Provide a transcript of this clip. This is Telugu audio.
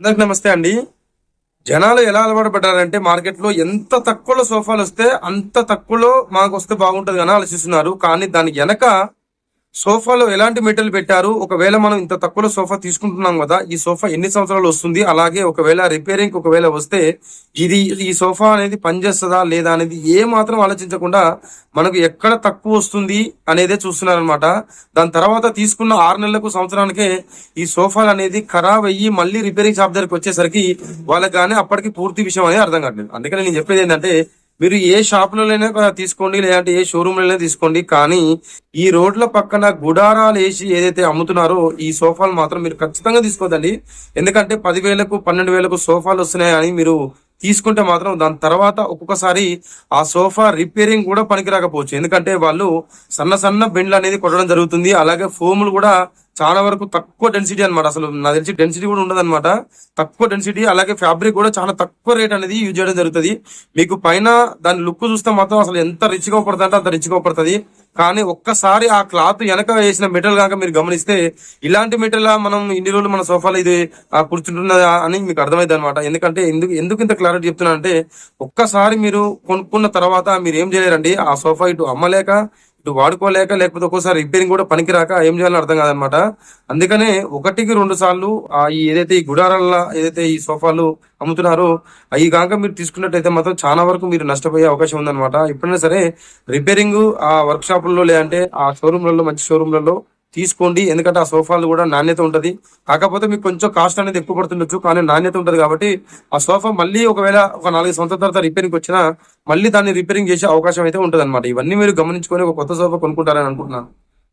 అందరికి నమస్తే అండి. జనాలు ఎలా అలవాటు పడ్డారంటే మార్కెట్లో ఎంత తక్కువలో సోఫాలు వస్తే అంత తక్కువలో మాకు వస్తే బాగుంటది అని ఆలోచిస్తున్నారు. కానీ దానికి వెనక సోఫాలో ఎలాంటి మెటీరియల్ పెట్టారు? ఒకవేళ మనం ఇంత తక్కువలో సోఫా తీసుకుంటున్నాం కదా ఈ సోఫా ఎన్ని సంవత్సరాలు వస్తుంది? అలాగే ఒకవేళ రిపేరింగ్ ఒకవేళ వస్తే ఇది ఈ సోఫా అనేది పనిచేస్తుందా లేదా అనేది ఏ మాత్రం ఆలోచించకుండా మనకు ఎక్కడ తక్కువ వస్తుంది అనేదే చూస్తున్నారనమాట దాని తర్వాత తీసుకున్న ఆరు నెలలకు సంవత్సరానికే ఈ సోఫాలు అనేది ఖరాబ్ అయ్యి మళ్ళీ రిపేరింగ్ షాప్ దగ్గరికి వచ్చేసరికి వాళ్ళకి కానీ అప్పటికి పూర్తి విషయం అనేది అర్థం కావట్లేదు. అందుకని నేను చెప్పేది ఏంటంటే మీరు ఏ షాపులలోనే తీసుకోండి లేదంటే ఏ షోరూమ్లైనా తీసుకోండి. కానీ ఈ రోడ్ల పక్కన గుడారాలు వేసి ఏదైతే అమ్ముతున్నారో ఈ సోఫాలు మాత్రం మీరు ఖచ్చితంగా తీసుకోదండి. ఎందుకంటే పదివేలకు పన్నెండు వేలకు సోఫాలు వస్తున్నాయని మీరు తీసుకుంటే మాత్రం దాని తర్వాత ఒక్కొక్కసారి ఆ సోఫా రిపేరింగ్ కూడా పనికిరాకపోవచ్చు ఎందుకంటే వాళ్ళు సన్న సన్న బెండ్లు అనేది కొట్టడం జరుగుతుంది. అలాగే ఫోములు కూడా చాలా వరకు తక్కువ డెన్సిటీ అనమాట అసలు నా తెలిసి డెన్సిటీ కూడా ఉండదు తక్కువ డెన్సిటీ అలాగే ఫ్యాబ్రిక్ కూడా చాలా తక్కువ రేట్ అనేది యూజ్ చేయడం జరుగుతుంది. మీకు పైన దాని లుక్ చూస్తే మాత్రం అసలు ఎంత రిచ్గా పడుతుంది అంటే అంత రిచ్గా పడుతుంది. కానీ ఒక్కసారి ఆ క్లాత్ వెనక వేసిన మెటల్ కనుక మీరు గమనిస్తే ఇలాంటి మెటల్ మనం ఇన్ని రోజులు మన సోఫాలో ఇది కూర్చుంటున్నదా అని మీకు అర్థమైంది అనమాట ఎందుకంటే ఎందుకు ఎందుకు ఇంత క్లారిటీ చెప్తున్నా అంటే ఒక్కసారి మీరు కొనుక్కున్న తర్వాత మీరు ఏం చేయలేరండి ఆ సోఫా ఇటు అమ్మలేక ఇటు వాడుకోలేక లేకపోతే ఒక్కోసారి రిపేరింగ్ కూడా పనికిరాక ఏం చేయాలని అర్థం కాదనమాట. అందుకనే ఒకటికి రెండు సార్లు ఆ ఈ ఏదైతే ఈ గుడారాల ఏదైతే ఈ సోఫాలు అమ్ముతున్నారో అవి కాక మీరు తీసుకున్నట్టయితే మాత్రం చాలా వరకు మీరు నష్టపోయే అవకాశం ఉందన్నమాట ఎప్పుడైనా సరే రిపేరింగ్ ఆ వర్క్ షాపుల్లో లేదంటే ఆ షోరూమ్లలో మంచి షోరూమ్లలో తీసుకోండి. ఎందుకంటే ఆ సోఫాలు కూడా నాణ్యత ఉంటుంది. కాకపోతే మీకు కొంచెం కాస్ట్ అనేది ఎక్కువ పడుతుండొచ్చు కానీ నాణ్యత ఉంటుంది కాబట్టి ఆ సోఫా మళ్ళీ ఒకవేళ ఒక నాలుగు సంవత్సరాల తర్వాత రిపేరింగ్ వచ్చినా మళ్ళీ దాన్ని రిపేరింగ్ చేసే అవకాశం అయితే ఉంటుంది ఇవన్నీ మీరు గమనించుకొని ఒక కొత్త సోఫా కొనుక్కుంటారని అనుకుంటున్నాను.